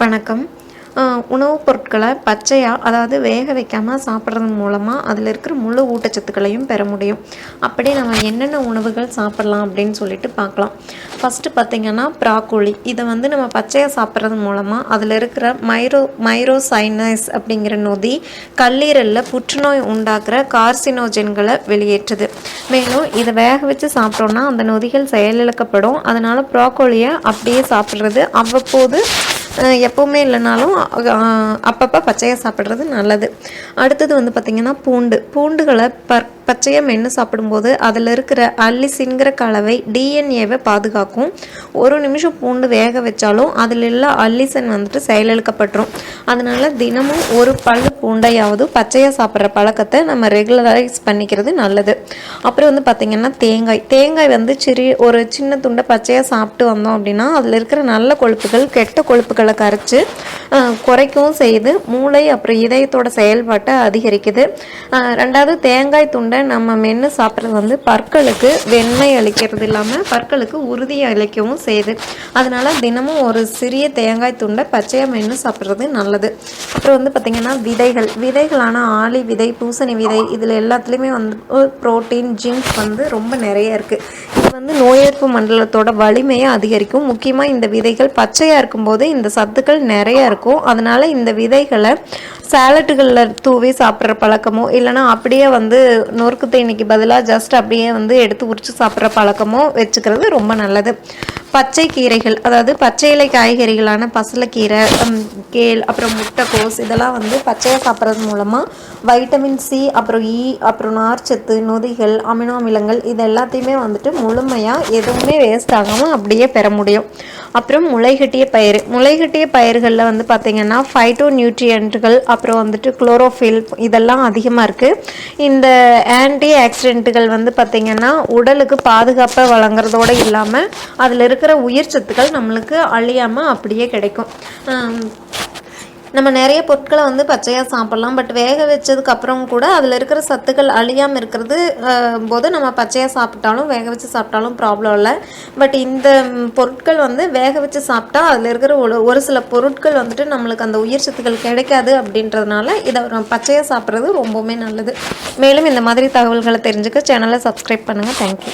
வணக்கம். உணவுப் பொருட்களை பச்சையாக அதாவது வேக வைக்காமல் சாப்பிட்றது மூலமாக அதில் இருக்கிற முழு ஊட்டச்சத்துக்களையும் பெற முடியும். அப்படி நம்ம என்னென்ன உணவுகள் சாப்பிட்லாம் அப்படின்னு சொல்லிட்டு பார்க்கலாம். ஃபஸ்ட்டு பார்த்திங்கன்னா ப்ராக்கோலி இதை வந்து நம்ம பச்சையாக சாப்பிட்றது மூலமாக அதில் இருக்கிற மைரோ மைரோசைனஸ் அப்படிங்கிற நொதி கல்லீரலில் புற்றுநோய் உண்டாக்குற கார்சினோஜென்களை வெளியேற்றுது. மேலும் இதை வேக வச்சு சாப்பிட்டோன்னா அந்த நொதிகள் செயலிழக்கப்படும். அதனால் ப்ராக்கோலியை அப்படியே சாப்பிட்றது அவ்வப்போது எப்போவுமே இல்லைனாலும் அப்பப்போ பச்சையாக சாப்பிட்றது நல்லது. அடுத்தது வந்து பார்த்திங்கன்னா பூண்டு. பூண்டுகளை ப பச்சையாக மென்று சாப்பிடும்போது அதில் இருக்கிற அல்லிசின்கிற கலவை டிஎன்ஏவை பாதுகாக்கும். ஒரு நிமிஷம் பூண்டு வேக வச்சாலும் அதில் உள்ள அல்லிசன் வந்துட்டு செயலிழக்கப்பட்டுரும். அதனால தினமும் ஒரு பல் பூண்டையாவது பச்சையாக சாப்பிட்ற பழக்கத்தை நம்ம ரெகுலரைஸ் பண்ணிக்கிறது நல்லது. அப்புறம் வந்து பார்த்திங்கன்னா தேங்காய். தேங்காய் வந்து சிறிய ஒரு சின்ன துண்டை பச்சையாக சாப்பிட்டு வந்தோம் அப்படின்னா அதில் இருக்கிற நல்ல கொழுப்புகள் கெட்ட கொழுப்புகளை கரைச்சி குறைக்கவும் செய்யுது. மூளை அப்புறம் இதயத்தோட செயல்பாட்டை அதிகரிக்குது. ரெண்டாவது தேங்காய் துண்டை நம்ம மென்று சாப்பிட்றது வந்து பற்களுக்கு வெண்மை அளிக்கிறது இல்லாமல் பற்களுக்கு உறுதி அளிக்கவும் செய்யுது. அதனால் தினமும் ஒரு சிறிய தேங்காய் துண்டை பச்சையாக மென்று சாப்பிட்றது நல்லது. அப்புறம் வந்து பார்த்திங்கன்னா விதைகள். விதைகளான ஆளி விதை பூசணி விதை இதில் எல்லாத்துலேயுமே வந்து புரோட்டீன் ஜிங்க் வந்து ரொம்ப நிறைய இருக்குது இது வந்து நோய் எதிர்ப்பு மண்டலத்தோட வலிமையை அதிகரிக்கும். முக்கியமாக இந்த விதைகள் பச்சையாக இருக்கும்போது இந்த சத்துக்கள் நிறையா இருக்கும். இருக்கும். அதனால் இந்த விதைகளை சேலட்டுகளில் தூவி சாப்பிட்ற பழக்கமோ இல்லைனா அப்படியே வந்து நொறுக்கு தேனிக்கு பதிலாக ஜஸ்ட் அப்படியே வந்து எடுத்து உரிச்சு சாப்பிட்ற பழக்கமோ வச்சுக்கிறது ரொம்ப நல்லது. பச்சை கீரைகள் அதாவது பச்சை இலை காய்கறிகளான பசலைக்கீரை கேள் அப்புறம் முட்டைக்கோஸ் இதெல்லாம் வந்து பச்சையாக சாப்பிட்றது மூலமாக வைட்டமின் சி அப்புறம் இ அப்புறம் நார்ச்சத்து நொதிகள் அமினோ அமிலங்கள் இது எல்லாத்தையுமே வந்துட்டு முழுமையாக எதுவுமே வேஸ்ட் ஆகாமல் அப்படியே பெற முடியும். அப்புறம் முளைகட்டிய பயிர் முளைகட்டிய பயிர்களில் வந்து பார்த்திங்கன்னா ஃபைட்டோ நியூட்ரியன்ட்டுகள் அப்புறம் வந்துட்டு குளோரோஃபில் இதெல்லாம் அதிகமாக இருக்குது இந்த ஆன்டி ஆக்சிடென்ட்டுகள் வந்து பார்த்திங்கன்னா உடலுக்கு பாதுகாப்பை வழங்குறதோடு இல்லாமல் அதில் இருக்கிற உயிர் சத்துக்கள் நம்மளுக்கு அழியாமல் அப்படியே கிடைக்கும். நம்ம நிறைய பொருட்களை வந்து பச்சையாக சாப்பிட்லாம். பட் வேக வச்சதுக்கு அப்புறம் கூட அதில் இருக்கிற சத்துக்கள் அழியாமல் இருக்கிறது போது நம்ம பச்சையாக சாப்பிட்டாலும் வேக வச்சு சாப்பிட்டாலும் ப்ராப்ளம் இல்லை. பட் இந்த பொருட்கள் வந்து வேக வச்சு சாப்பிட்டா அதில் இருக்கிற ஒரு ஒரு சில பொருட்கள் வந்துட்டு நம்மளுக்கு அந்த உயிர் சத்துக்கள் கிடைக்காது அப்படின்றதுனால இதை பச்சையாக சாப்பிட்றது ரொம்பவுமே நல்லது. மேலும் இந்த மாதிரி தகவல்களை தெரிஞ்சுக்க சேனலை சப்ஸ்கிரைப் பண்ணுங்கள் தேங்க்யூ